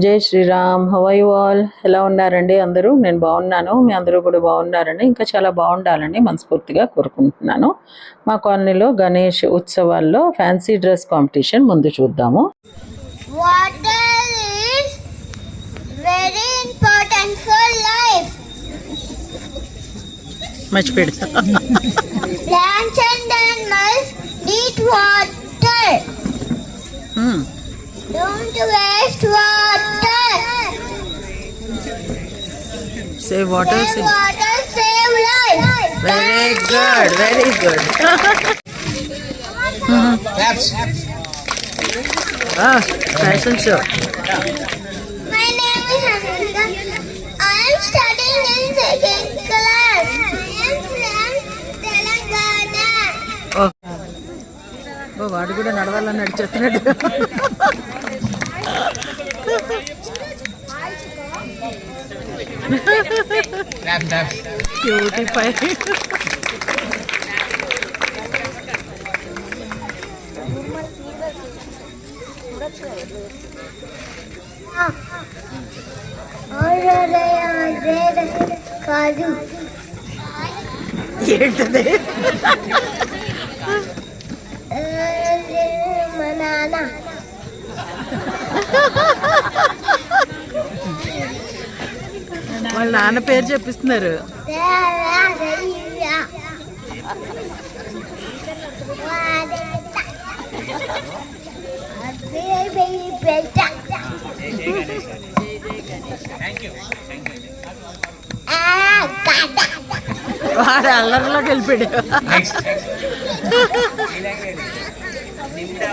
జై శ్రీరామ్ హవై వాల్ ఎలా ఉన్నారండి అందరూ? నేను బాగున్నాను. మీ అందరూ కూడా బాగున్నారని ఇంకా చాలా బాగుండాలని మనస్ఫూర్తిగా కోరుకుంటున్నాను. మా కాలనీలో గణేష్ ఉత్సవాల్లో ఫ్యాన్సీ డ్రెస్ కాంపిటీషన్ ముందు చూద్దాము. Water is very important for life. మర్చిపోయాడు. Plants and animals need water. Don't waste water. Save water. Save, save water. Save life. Very Thank good. You. Very good. mm-hmm. That's. Ah, fashion show. My name is Anika. I am studying in second class. ఓ వాడు కూడా నడవాలని నడిచేస్తున్నాడు. Cutie పై కాదు. ఏంటది? మా నాన్న వాళ్ళ నాన్న పేరు చెప్పిస్తున్నారు. వాడు అల్లరిలోకి వెళ్ళిపోయాడు.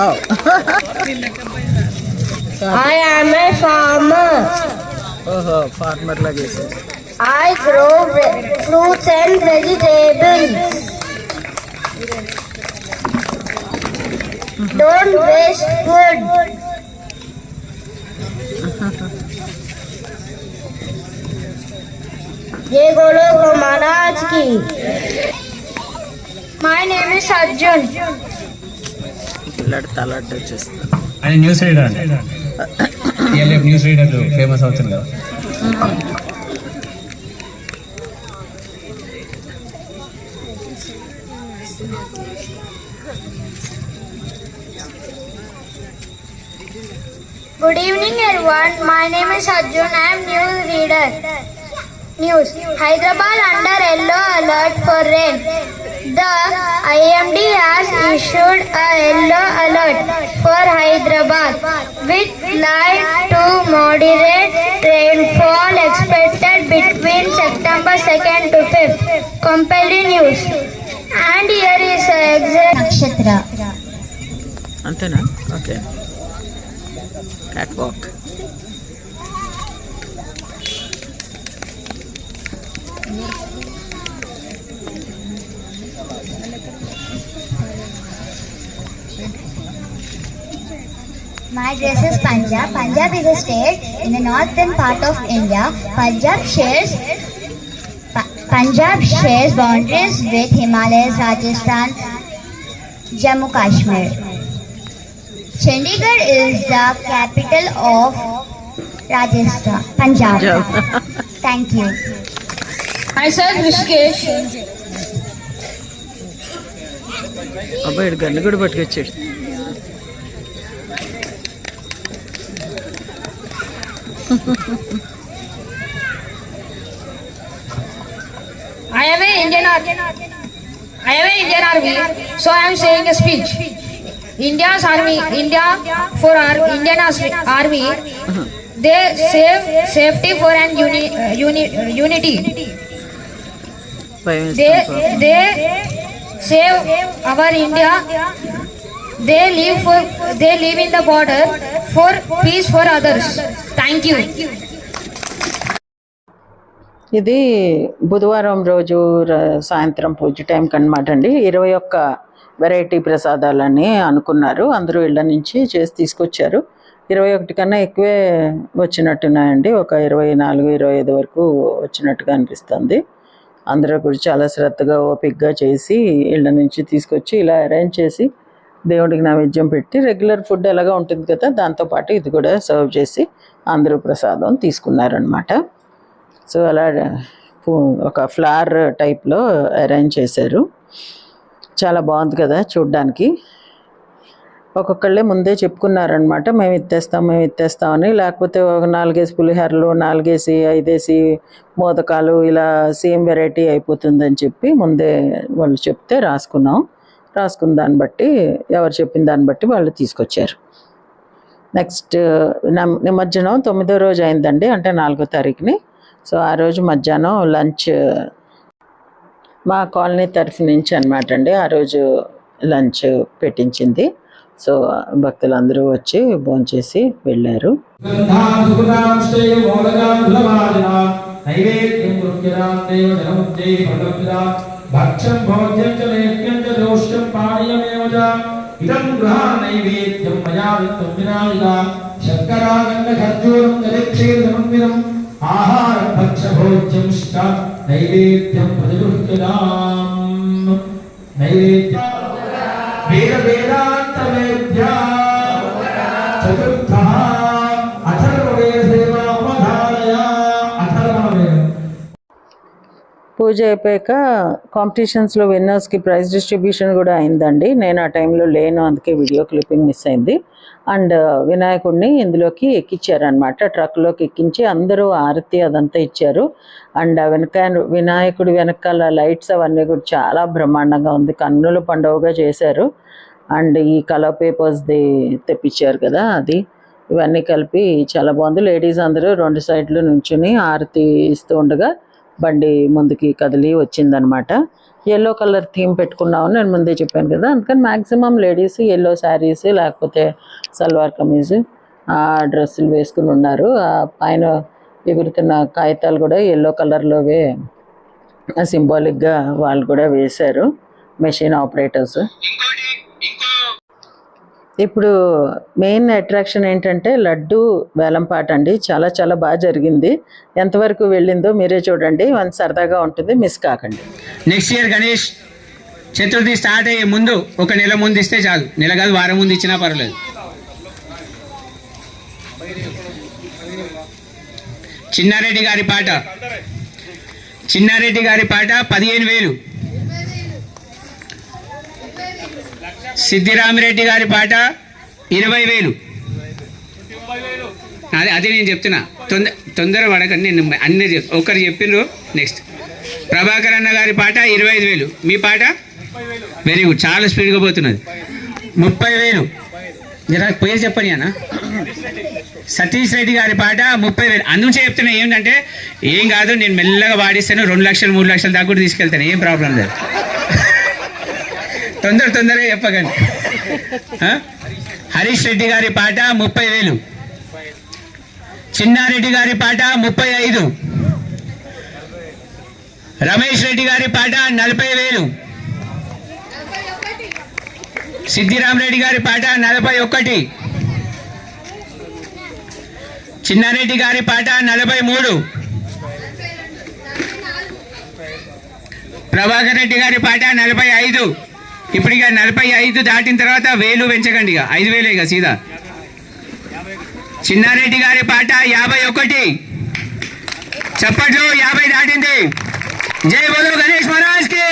बताओ I am a farmer I grow fruits vegetable don't ये गोलो को माना की। माय नेम इज़ अर्जुन పిల్లాడు తలాట వచ్చేస్తుంది ఆయన న్యూస్ రీడర్ అండి న్యూస్ రీడర్ ఫేమస్ అవుతుంది కదా Good evening, everyone. My name is Arjun. I am news reader. News. Hyderabad under yellow alert for rain. The IMD has issued a yellow alert for Hyderabad with light to moderate rainfall expected between September 2nd to 5th. Compelling news. And here is the exact nakshatra. Okay. Catwalk. Thank you. My dress is Punjab. Punjab is a state in the northern part of India. Punjab shares Pa- Punjab shares boundaries with Himalayas, Rajasthan, Jammu Kashmir. Chandigarh is the capital of Rajasthan, Punjab. Thank you. Myself, Rishikesh. అబ్బాయి gun కూడా పట్టుకొచ్చాడు I am an Indian Army. I am an Indian Army, so I am saying a speech. India's Army, India for our Indian Army, they save safety for an uni, uni, unity. They they save our India. They live for they live in the border. For peace for others thank you ఇది బుధవారం రోజు ర- సాయంత్రం పూజ టైంకి అనమాట అండి. ఇరవై ఒక్క వెరైటీ ప్రసాదాలని అనుకున్నారు. అందరూ ఇళ్ళ నుంచి చేసి తీసుకొచ్చారు. ఇరవై ఒకటి కన్నా ఎక్కువే వచ్చినట్టున్నాయండి. ఒక ఇరవై నాలుగు ఇరవై ఐదు వరకు వచ్చినట్టుగా అనిపిస్తుంది. అందరూ కూడా చాలా శ్రద్ధగా ఓపిక్గా చేసి ఇళ్ళ నుంచి తీసుకొచ్చి ఇలా అరేంజ్ చేసి దేవుడికి నైవేద్యం పెట్టి రెగ్యులర్ ఫుడ్ ఎలాగా ఉంటుంది కదా దాంతోపాటు ఇది కూడా సర్వ్ చేసి అందరూ ప్రసాదం తీసుకున్నారనమాట సో అలా ఒక ఫ్లవర్ టైప్లో అరేంజ్ చేశారు. చాలా బాగుంది కదా చూడ్డానికి. ఒక్కొక్కళ్ళే ముందే చెప్పుకున్నారనమాట మేము ఇత్తేస్తాం మేము ఇత్తేస్తామని లేకపోతే ఒక నాలుగేసి పులిహోరలు నాలుగేసి ఐదేసి మోదకాలు ఇలా సేమ్ వెరైటీ అయిపోతుందని చెప్పి ముందే వాళ్ళు చెప్తే రాసుకున్నాం. రాసుకున్న దాన్ని బట్టి ఎవరు చెప్పిన దాన్ని బట్టి వాళ్ళు తీసుకొచ్చారు. నెక్స్ట్ నిమజ్జనం తొమ్మిదో రోజు అయిందండి అంటే నాలుగో తారీఖుని. సో ఆ రోజు మధ్యాహ్నం లంచ్ మా కాలనీ తరఫు నుంచి అనమాట అండి. ఆ రోజు లంచ్ పెట్టించింది. సో భక్తులందరూ వచ్చి భోంచేసి వెళ్ళారు. గంధాం ദോഷ്യം പാടിയമേവ ഇതം ഗൃഹാ നൈവേദ്യം മയാ വിത്തം വിനായിക ശർക്കരാഗന്ധ ഖർജൂരം ആഹാര ആഹാരം ഭക്ഷഭോജ്യം ശ്ച നൈവേദ്യം പ്രതിഗൃഹ്യതാം. നൈവേദ്യം വേദവേദാന്തവേദ്യാ పూజ అయిపోయాక కాంపిటీషన్స్లో విన్నర్స్కి ప్రైజ్ డిస్ట్రిబ్యూషన్ కూడా అయిందండి. నేను ఆ టైంలో లేను అందుకే వీడియో క్లిప్పింగ్ మిస్ అయింది. అండ్ uh, వినాయకుడిని ఇందులోకి ఎక్కించారనమాట ట్రక్లోకి ఎక్కించి అందరూ ఆరతి అదంతా ఇచ్చారు. అండ్ ఆ uh, వెనక వినాయకుడి వెనకాల లైట్స్ అవన్నీ కూడా చాలా బ్రహ్మాండంగా ఉంది. కన్నుల పండుగగా చేశారు. అండ్ ఈ కలర్ పేపర్స్ది తెప్పించారు కదా అది. ఇవన్నీ కలిపి చాలా బాగుంది. లేడీస్ అందరూ రెండు సైడ్లు నుంచుని ఆరతి ఇస్తూ ఉండగా బండి ముందుకి కదిలి వచ్చిందనమాట. ఎల్లో కలర్ థీమ్ పెట్టుకున్నామని నేను ముందే చెప్పాను కదా అందుకని మ్యాక్సిమం లేడీస్ ఎల్లో శారీస్ లేకపోతే సల్వార్ కమీజ్ ఆ డ్రెస్సులు వేసుకుని ఉన్నారు. ఆ పైన ఎగురుతున్న కాగితాలు కూడా ఎల్లో కలర్లోవే సింబాలిక్గా వాళ్ళు కూడా వేశారు. మెషిన్ ఆపరేటర్స్ ఇప్పుడు మెయిన్ అట్రాక్షన్ ఏంటంటే లడ్డు వేలంపాట అండి. చాలా చాలా బాగా జరిగింది. ఎంతవరకు వెళ్ళిందో మీరే చూడండి. వన్ సరదాగా ఉంటుంది మిస్ కాకండి. Next year Ganesh Chaturthi start అయ్యే ముందు ఒక నెల ముందు ఇస్తే చాలు. నెల కాదు వారం ముందు ఇచ్చినా పర్వాలేదు. చిన్నారెడ్డి గారి పాట. చిన్నారెడ్డి గారి పాట పదిహేను వేలు. సిద్ధిరామిరెడ్డి గారి పాట ఇరవై వేలు. అదే అది నేను చెప్తున్నా. తొందర తొందర పడకండి నేను అన్ని చెప్ ఒకరు చెప్పిండ్రు నెక్స్ట్ ప్రభాకర్ అన్న గారి పాట ఇరవై ఐదు వేలు. మీ పాట? వెరీ గుడ్ చాలా స్పీడ్గా పోతున్నది. ముప్పై వేలు. పేరు చెప్పని అన్న. సతీష్ రెడ్డి గారి పాట ముప్పై వేలు. అందుకే చెప్తున్నా ఏంటంటే ఏం కాదు నేను మెల్లగా వాడిస్తాను రెండు లక్షలు మూడు లక్షల దాకా కూడా తీసుకెళ్తాను. ఏం ప్రాబ్లం లేదు. తొందర తొందరగా చెప్పకండి. హరీష్ రెడ్డి గారి పాట ముప్పై వేలు. చిన్నారెడ్డి గారి పాట ముప్పై ఐదు. రమేష్ రెడ్డి గారి పాట నలభై వేలు. సిద్ధిరామరెడ్డి గారి పాట నలభై ఒకటి. చిన్నారెడ్డి గారి పాట నలభై మూడు. ప్రభాకర్ రెడ్డి గారి పాట నలభై ఐదు. ఇప్పుడు ఇక నలభై ఐదు దాటిన తర్వాత వేలు పెంచకండి ఇక. ఐదు వేలే ఇక సీదా. చిన్నారెడ్డి గారి పాట యాభై ఒకటి. చప్పట్లు యాభై దాటింది. జై బోధు గణేష్ మహారాజ్కి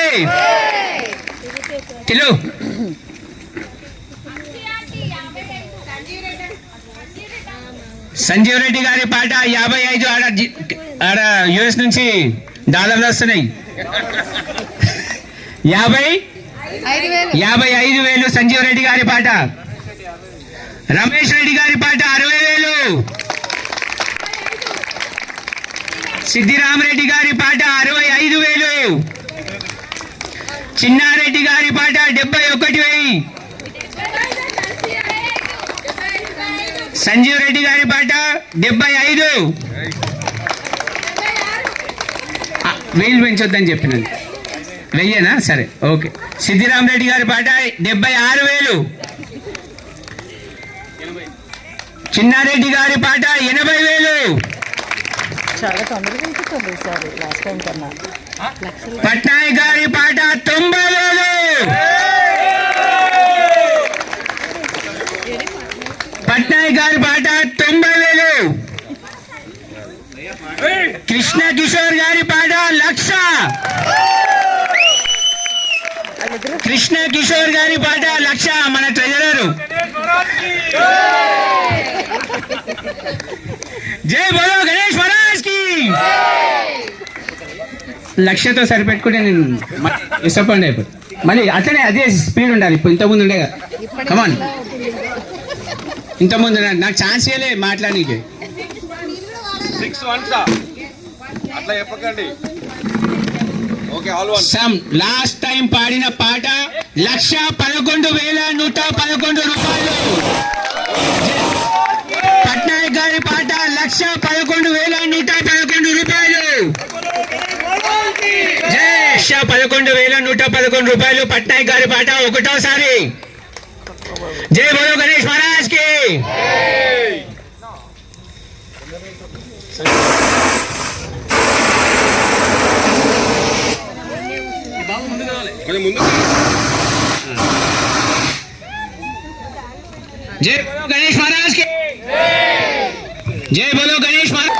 తిలు సంజీవ్ రెడ్డి గారి పాట యాభై ఐదు ఆడ జి- ఆడ యుఎస్ నుంచి డాలర్లు వస్తున్నాయి. యాభై యాభై ఐదు వేలు సంజీవ్ రెడ్డి గారి పాట. రమేష్ రెడ్డి గారి పాట అరవై వేలు. సిద్ధిరామరెడ్డి గారి పాట అరవై ఐదు వేలు. చిన్నారెడ్డి గారి పాట డెబ్బై ఒకటి వెయ్యి. సంజీవ్ రెడ్డి గారి పాట డెబ్బై ఐదు. వేలు పెంచొద్దని చెప్పినది వెయ్యేనా సరే ఓకే. సిద్ధిరామ్ రెడ్డి గారి పాట డెబ్బై ఆరు వేలు. చిన్నారెడ్డి గారి పాట ఎనభై వేలు. పట్నాయక్ గారి పాట తొంభై వేలు. పట్నాయక్ గారి పాట తొంభై వేలు. కృష్ణ కిషోర్ గారి పాట లక్ష. కృష్ణ కిషోర్ గారి పాట లక్ష మన ట్రెజరర్. జై బోలో గణేష్ మహారాజ్కి. లక్ష్యతో సరిపెట్టుకుంటే నేను డిసప్పాయింట్ అయిపోయి మళ్ళీ అట్లనే అదే స్పీడ్ ఉండాలి. ఇప్పుడు ఇంతకుముందు ఉండే కమాన్ ఇంతకుముందు నాకు ఛాన్స్ ఇవ్వలే మాట్లాడనీకి. సిక్స్ వన్స్ అట్లా చెప్పకండి. సమ్ లాస్ట్ టైం పాడిన పాట లక్ష పదకొండు వేల నూట పదకొండు రూపాయలు. పట్నాయక్ గారి పాట లక్ష పదకొండు వేల నూట పదకొండు రూపాయలు. లక్ష పదకొండు వేల నూట పదకొండు రూపాయలు. పట్నాయక్ గారి పాట ఒకటోసారి. జై బోలో గణేష్ మహారాజ్కి కొంచెం ముందు జై బోలో గణేష్ మహారాజ్కి జై गणेश గణేష్ మహారాజ్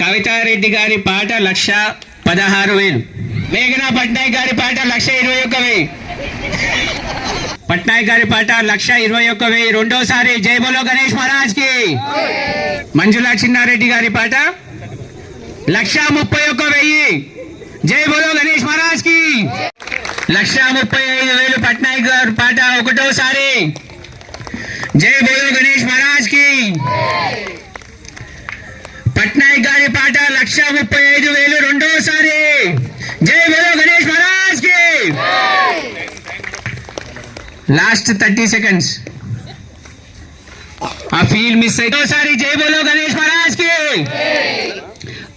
కవితారెడ్డి గారి పాట లక్ష పదహారు వేలు మేఘన పట్నాయక్ గారి పాట లక్ష ఇరవై ఒక్క వెయ్యి పట్నాయక్ గారి పాట లక్ష ఇరవై ఒక్క వెయ్యి రెండోసారి జై బోలో గణేష్ మహారాజ్కి। మంజులా చిన్నారెడ్డి గారి పాట లక్ష ముప్పై ఒక్క వెయ్యి। జై బోలో గణేష్ మహారాజ్కి। లక్ష ముప్పై ఐదు వేలు పట్నాయక్ గారు పాట ఒకటోసారి జై బోలో గణేష్ మహారాజ్కి పట్నాయక్ గారి పాట లక్ష ముప్పై ఐదు వేలు రెండోసారి జై బోలో గణేష్ మహారాజ్కి లాస్ట్ థర్టీ సెకండ్స్ ఆ ఫీల్ మిస్ అయితే జై బోలో గణేష్ మహారాజ్కి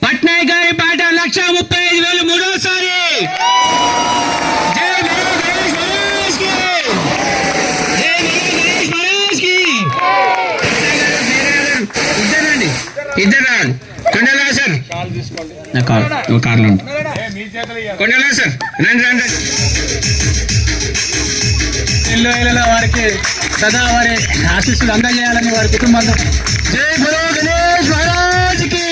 పట్నాయక్ గారి పాట లక్ష ముప్పై ఇద్దరు కొండలా సార్. కార్లో. కొండలా సార్ రండి రండి రండి. ఇల్లు ఇళ్ళ వారికి సదా వారి ఆశీస్సులు అందజేయాలని వారి కుటుంబంలో జై బలో గణేష్ మహారాజ్కి.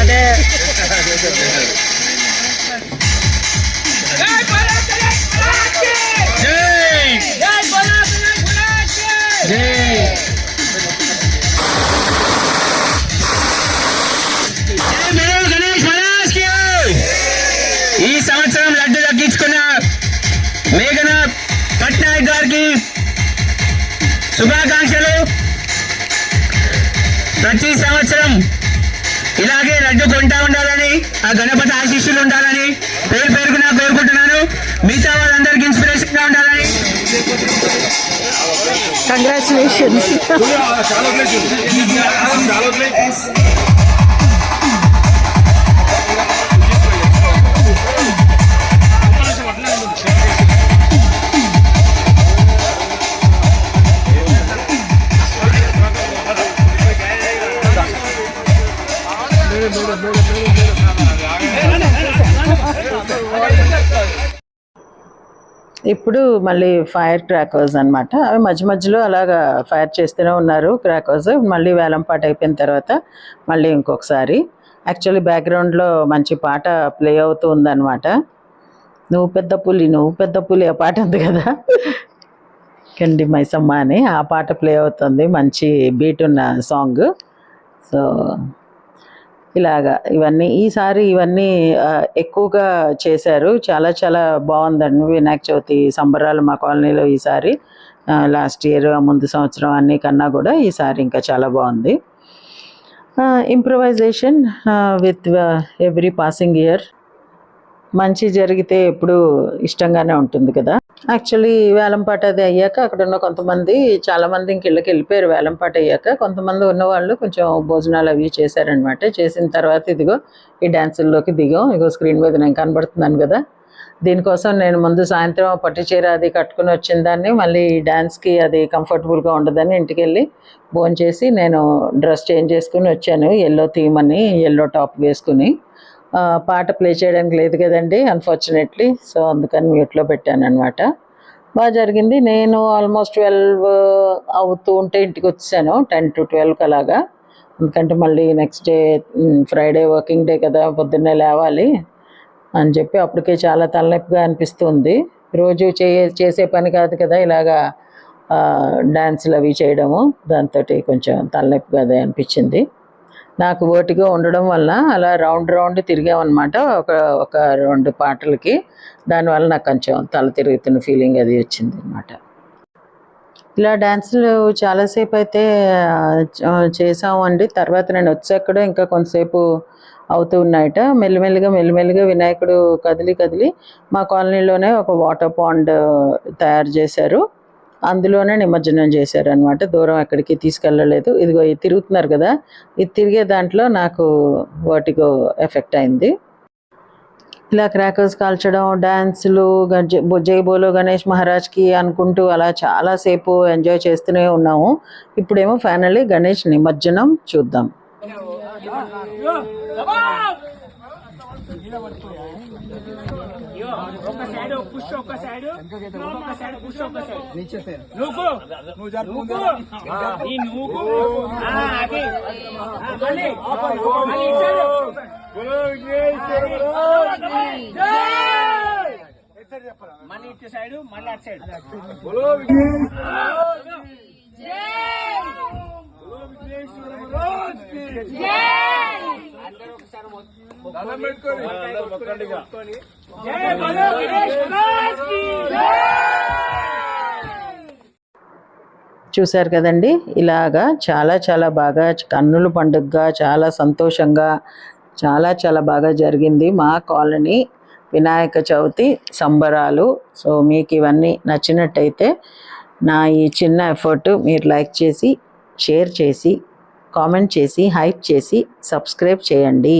అదే. శుభాకాంక్షలు. ప్రతి సంవత్సరం ఇలాగే లడ్డు కొంటా ఉండాలని ఆ గణపతి ఆశీస్సులు ఉండాలని పేరు పేరుకు నా కోరుకుంటున్నాను. మిగతా వాళ్ళందరికీ ఇన్స్పిరేషన్గా ఉండాలని. కంగ్రాచులేషన్స్ ఇప్పుడు మళ్ళీ ఫైర్ క్రాకర్స్ అనమాట అవి మధ్య మధ్యలో అలాగా ఫైర్ చేస్తూనే ఉన్నారు క్రాకర్స్ మళ్ళీ వేలంపాట అయిపోయిన తర్వాత మళ్ళీ ఇంకొకసారి. యాక్చువల్లీ బ్యాక్గ్రౌండ్లో మంచి పాట ప్లే అవుతూ ఉందన్నమాట. నువ్వు పెద్ద పులి నువ్వు పెద్ద పులి ఆ పాట ఉంది కదా? కండి మైసమ్మ అని ఆ పాట ప్లే అవుతుంది. మంచి బీట్ ఉన్న సాంగ్ సో ఇలాగా ఇవన్నీ ఈసారి ఇవన్నీ ఎక్కువగా చేశారు. చాలా చాలా బాగుందండి. వినాయక చవితి సంబరాలు మా కాలనీలో ఈసారి లాస్ట్ ఇయర్ ముందు సంవత్సరం అన్ని కన్నా కూడా ఈసారి ఇంకా చాలా బాగుంది. Improvisation with every passing year మంచి జరిగితే ఎప్పుడు ఇష్టంగానే ఉంటుంది కదా. యాక్చువల్లీ వేలంపాట అది అయ్యాక అక్కడ ఉన్న కొంతమంది చాలామంది ఇంక ఇళ్ళకి వెళ్ళిపోయారు. వేలంపాట అయ్యాక కొంతమంది ఉన్నవాళ్ళు కొంచెం భోజనాలు అవి చేశారనమాట చేసిన తర్వాత ఇదిగో ఈ డ్యాన్సుల్లోకి దిగాం. ఇగో స్క్రీన్ మీద నేను కనబడుతున్నాను కదా. దీనికోసం నేను ముందు సాయంత్రం పట్టు చీర అది కట్టుకుని వచ్చిన దాన్ని మళ్ళీ డ్యాన్స్కి అది కంఫర్టబుల్గా ఉండదని ఇంటికి వెళ్ళి చేసి నేను డ్రెస్ చేంజ్ చేసుకుని వచ్చాను. ఎల్లో థీమ్ అని ఎల్లో టాప్ వేసుకుని. పాట ప్లే చేయడానికి లేదు కదండి అన్ఫార్చునేట్లీ సో అందుకని మ్యూట్లో పెట్టాను అనమాట బాగా జరిగింది. నేను ఆల్మోస్ట్ ట్వెల్వ్ అవుతూ ఉంటే ఇంటికి వచ్చాను టెన్ టు ట్వెల్వ్కి అలాగా. ఎందుకంటే మళ్ళీ next day Friday working day కదా పొద్దున్నే లేవాలి అని చెప్పి అప్పటికే చాలా తలనొప్పిగా అనిపిస్తుంది. రోజు చే చేసే పని కాదు కదా ఇలాగా డ్యాన్సులు అవి చేయడము. దాంతో కొంచెం తలనొప్పిగా అదే అనిపించింది. నాకు ఓటిగా ఉండడం వల్ల అలా రౌండ్ రౌండ్ తిరిగామన్నమాట ఒక ఒక రెండు పాటలకి. దానివల్ల నాకు కొంచెం తల తిరుగుతున్న ఫీలింగ్ అది వచ్చింది అనమాట ఇలా డ్యాన్సులు చాలాసేపు అయితే చేసామండి తర్వాత నేను వచ్చాక ఇంకా కొంతసేపు అవుతూ ఉన్నాయట. మెల్లిమెల్లిగా మెల్లిమెల్లిగా వినాయకుడు కదిలి కదిలి మా కాలనీలోనే ఒక వాటర్ పాండ్ తయారు చేశారు. అందులోనే నిమజ్జనం చేశారనమాట దూరం ఎక్కడికి తీసుకెళ్ళలేదు. ఇదిగో ఇది తిరుగుతున్నారు కదా. ఇది తిరిగే దాంట్లో నాకు వాటికో ఎఫెక్ట్ అయింది. ఇలా క్రాకర్స్ కాల్చడం డ్యాన్సులు జై బోలో గణేష్ మహారాజ్కి అనుకుంటూ అలా చాలాసేపు ఎంజాయ్ చేస్తూనే ఉన్నాము. ఇప్పుడేమో ఫైనల్లీ గణేష్ నిమజ్జనం చూద్దాం. ఒక సైడ్ పుష్ ఒక సైడ్ ఒక సైడ్ పుష్ ఒక సైడ్ నువ్వు. మళ్ళీ. ఇచ్చే సైడ్ మళ్ళీ అటు సైడ్ చూశారు కదండి ఇలాగా చాలా చాలా బాగా కన్నుల పండుగగా చాలా సంతోషంగా చాలా చాలా బాగా జరిగింది మా కాలనీ వినాయక చవితి సంబరాలు. సో మీకు ఇవన్నీ నచ్చినట్టయితే నా ఈ చిన్న ఎఫర్ట్ మీరు లైక్ చేసి షేర్ చేసి కామెంట్ చేసి హైప్ చేసి సబ్స్క్రైబ్ చేయండి.